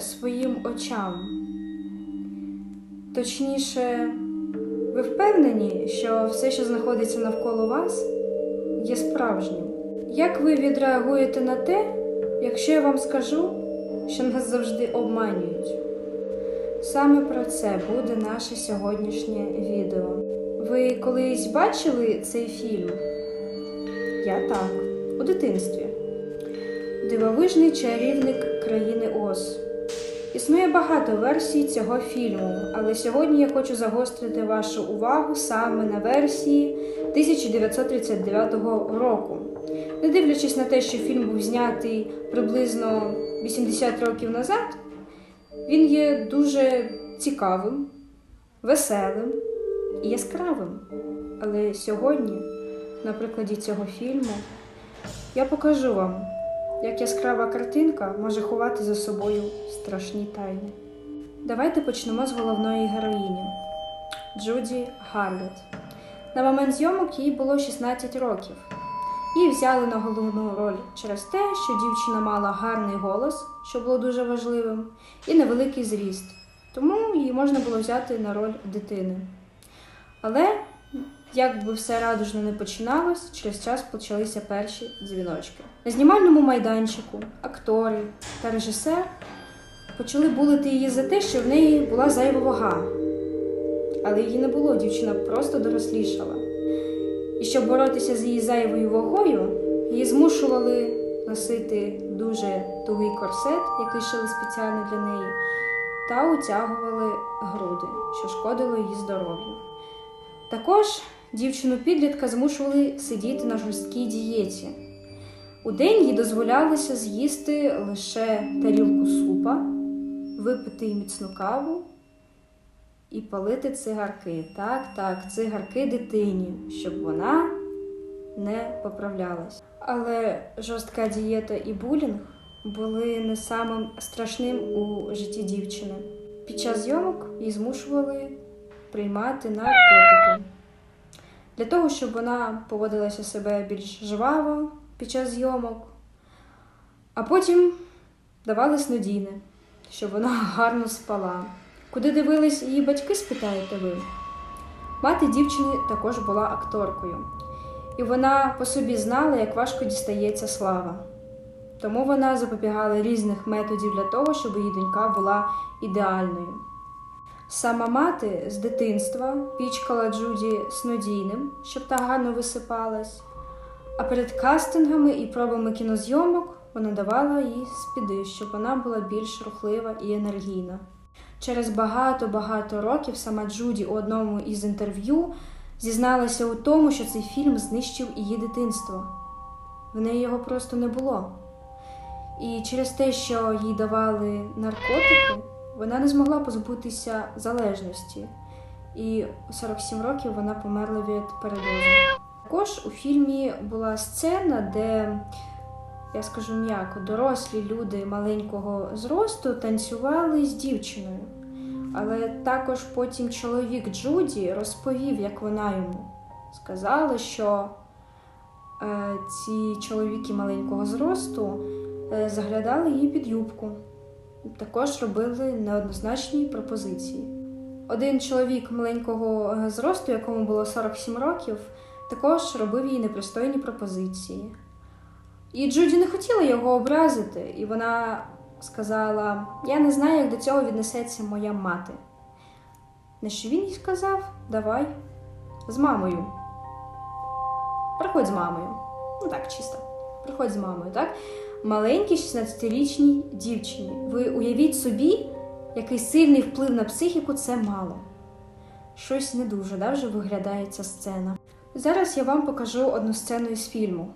своїм очам? Точніше, ви впевнені, що все, що знаходиться навколо вас, є справжнім? Як ви відреагуєте на те, якщо я вам скажу, що нас завжди обманюють? Саме про це буде наше сьогоднішнє відео. Ви колись бачили цей фільм? Я так, у дитинстві. Дивовижний чарівник країни Оз. Існує багато версій цього фільму, але сьогодні я хочу загострити вашу увагу саме на версії 1939 року. Не дивлячись на те, що фільм був знятий приблизно 80 років назад, він є дуже цікавим, веселим і яскравим. Але сьогодні, на прикладі цього фільму, я покажу вам, як яскрава картинка може ховати за собою страшні тайни. Давайте почнемо з головної героїні Джуді Гарлет. На момент зйомок їй було 16 років. Її взяли на головну роль через те, що дівчина мала гарний голос, що було дуже важливим, і невеликий зріст. Тому її можна було взяти на роль дитини. Але, як би все радужно не починалось, через час почалися перші дзвіночки. На знімальному майданчику актори та режисер почали булити її за те, що в неї була зайва вага. Але її не було, дівчина просто дорослішала. І щоб боротися з її зайвою вагою, її змушували носити дуже тугий корсет, який шили спеціально для неї, та утягували груди, що шкодило її здоров'ю. Також дівчину-підлітка змушували сидіти на жорсткій дієті. У день їй дозволялося з'їсти лише тарілку супа, випити міцну каву і палити цигарки. Так, так, цигарки дитині, щоб вона не поправлялась. Але жорстка дієта і булінг були не самим страшним у житті дівчини. Під час зйомок її змушували приймати наркотики. Для того, щоб вона поводилася себе більш жваво під час зйомок, а потім давали снодійне, щоб вона гарно спала. Куди дивились її батьки, спитаєте ви? Мати дівчини також була акторкою, і вона по собі знала, як важко дістається слава. Тому вона запобігала різних методів для того, щоб її донька була ідеальною. Сама мати з дитинства пічкала Джуді снодійним, щоб та гарно висипалась, а перед кастингами і пробами кінозйомок вона давала їй спіди, щоб вона була більш рухлива і енергійна. Через багато-багато років сама Джуді у одному із інтерв'ю зізналася у тому, що цей фільм знищив її дитинство. В неї його просто не було. І через те, що їй давали наркотики, вона не змогла позбутися залежності. І у 47 років вона померла від передозу. Також у фільмі була сцена, де, я скажу м'яко, дорослі люди маленького зросту танцювали з дівчиною. Але також потім чоловік Джуді розповів, як вона йому сказала, що е, ці чоловіки маленького зросту е, заглядали їй під юбку. Також робили неоднозначні пропозиції. Один чоловік маленького е, зросту, якому було 47 років, також робив їй непристойні пропозиції. І Джуді не хотіла його образити, і вона сказала: Я не знаю, як до цього віднесеться моя мати. На що він їй сказав: Давай з мамою. Приходь з мамою. Ну так, чисто. Приходь з мамою, так? Маленькій 16-річній дівчині. Ви уявіть собі, який сильний вплив на психіку це мало. Щось не дуже да, вже виглядає ця сцена. Зараз я вам покажу одну сцену із фільму.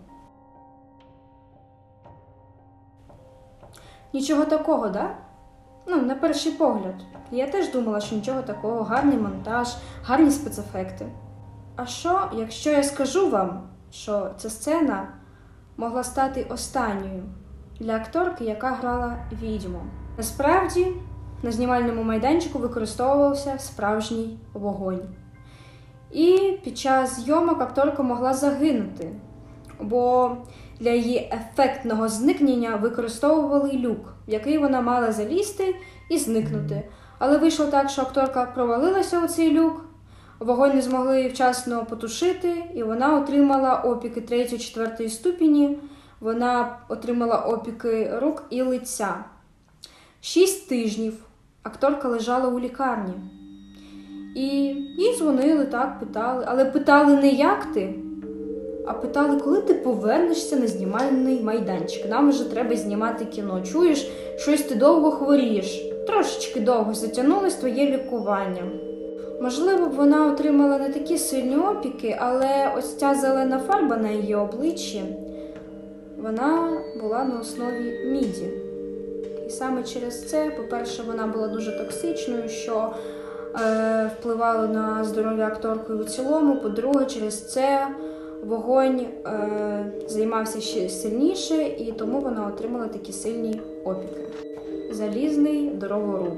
Нічого такого, да? Ну, на перший погляд. Я теж думала, що нічого такого, гарний монтаж, гарні спецефекти. А що, якщо я скажу вам, що ця сцена могла стати останньою для акторки, яка грала відьму? Насправді, на знімальному майданчику використовувався справжній вогонь. І під час зйомок акторка могла загинути. бо для її ефектного зникнення використовували люк, в який вона мала залізти і зникнути. Але вийшло так, що акторка провалилася у цей люк, вогонь не змогли вчасно потушити, і вона отримала опіки 3-4 ступені. Вона отримала опіки рук і лиця. Шість тижнів акторка лежала у лікарні. І їй дзвонили, так, питали. Але питали не як ти, а питали, коли ти повернешся на знімальний майданчик. Нам вже треба знімати кіно. Чуєш, щось ти довго хворієш. Трошечки довго затягнулось твоє лікування. Можливо, б вона отримала не такі сильні опіки, але ось ця зелена фарба на її обличчі, вона була на основі міді. І саме через це, по-перше, вона була дуже токсичною, що е, впливало на здоров'я акторки у цілому. По-друге, через це вогонь е, займався ще сильніше, і тому вона отримала такі сильні опіки. Залізний дорогоруб.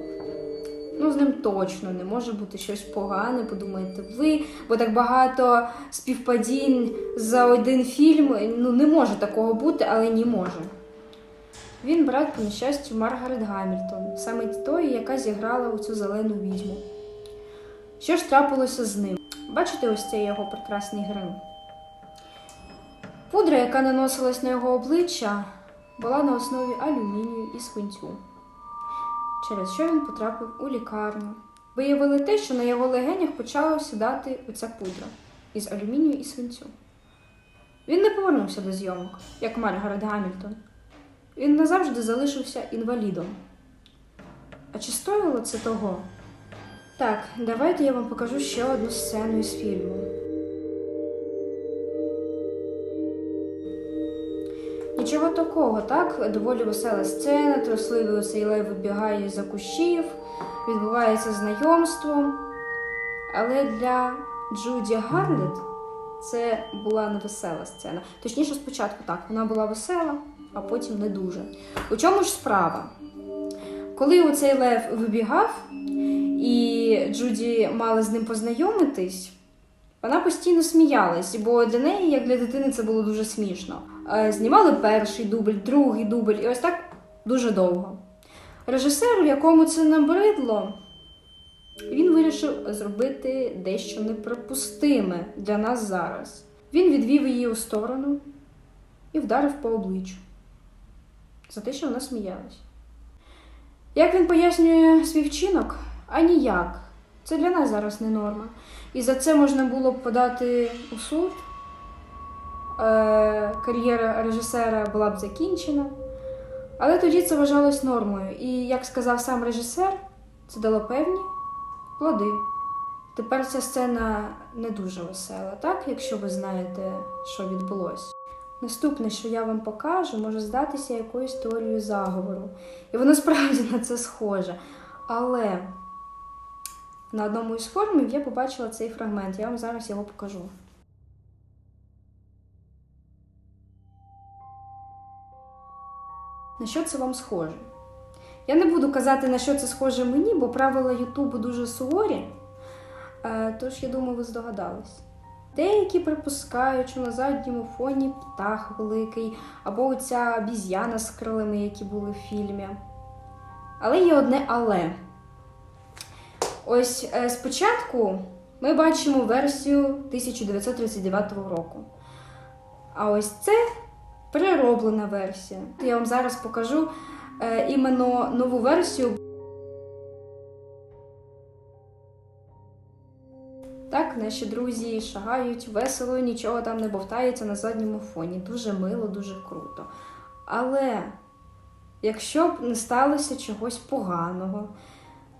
Ну, з ним точно не може бути щось погане, подумаєте ви, бо так багато співпадінь за один фільм. Ну, не може такого бути, але не може. Він брат, по нещастю, Маргарет Гамільтон, саме тої, яка зіграла у цю зелену відьму. Що ж трапилося з ним? Бачите ось цей його прекрасний грим? Пудра, яка наносилась на його обличчя, була на основі алюмінію і свинцю, через що він потрапив у лікарню. Виявили те, що на його легенях почала сідати оця пудра із алюмінію і свинцю. Він не повернувся до зйомок, як Маргарет Гамільтон. Він назавжди залишився інвалідом. А чи стоїло це того? Так, давайте я вам покажу ще одну сцену із фільму. Нічого такого, так? Доволі весела сцена, трусливий лев вибігає за кущів, відбувається знайомство. Але для Джуді Гарлет це була не весела сцена. Точніше, спочатку так, вона була весела, а потім не дуже. У чому ж справа? Коли оцей лев вибігав, і Джуді мала з ним познайомитись, вона постійно сміялась, бо для неї, як для дитини, це було дуже смішно. Е, Знімали перший дубль, другий дубль, і ось так дуже довго. Режисер, якому це набридло, він вирішив зробити дещо неприпустиме для нас зараз. Він відвів її у сторону і вдарив по обличчю за те, що вона сміялась. Як він пояснює свій вчинок? А ніяк. Це для нас зараз не норма. І за це можна було б подати у суд. Е, кар'єра режисера була б закінчена. Але тоді це вважалось нормою. І, як сказав сам режисер, це дало певні плоди. Тепер ця сцена не дуже весела, так, якщо ви знаєте, що відбулося. Наступне, що я вам покажу, може здатися якоюсь теорією заговору. І воно справді на це схоже. Але на одному із форумів я побачила цей фрагмент. Я вам зараз його покажу. На що це вам схоже? Я не буду казати, на що це схоже мені, бо правила Ютубу дуже суворі. Е, Тож, я думаю, ви здогадались. Деякі припускають, що на задньому фоні птах великий, або оця обіз'яна з крилами, які були в фільмі. Але є одне але. Ось е, спочатку ми бачимо версію 1939 року. А ось це перероблена версія. Я вам зараз покажу е, іменно нову версію. Так, наші друзі шагають весело, нічого там не бовтається на задньому фоні. Дуже мило, дуже круто. Але якщо б не сталося чогось поганого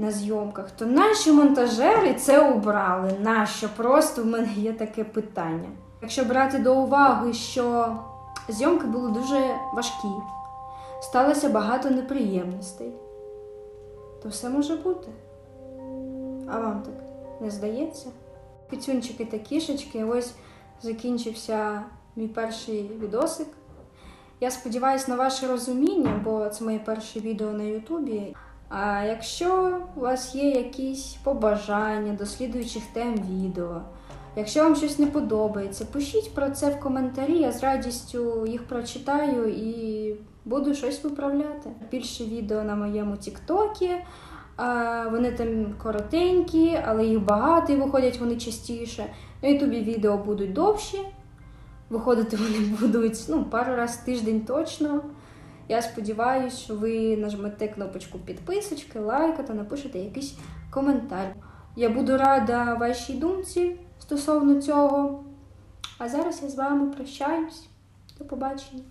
на зйомках, то наші монтажери це убрали. Нащо? Просто в мене є таке питання. Якщо брати до уваги, що зйомки були дуже важкі, сталося багато неприємностей, то все може бути. А вам так не здається? Піцюнчики та кішечки, ось закінчився мій перший відосик. Я сподіваюся на ваше розуміння, бо це моє перше відео на Ютубі. А якщо у вас є якісь побажання до слідуючих тем відео, Якщо вам щось не подобається, пишіть про це в коментарі, я з радістю їх прочитаю і буду щось виправляти. Більше відео на моєму Тіктокі. Вони там коротенькі, але їх багато і виходять вони частіше. На Ютубі відео будуть довші. Виходити вони будуть ну, пару разів в тиждень точно. Я сподіваюся, що ви нажмете кнопочку підписочки, лайка та напишете якийсь коментар. Я буду рада вашій думці стосовно цього. А зараз я з вами прощаюсь. До побачення.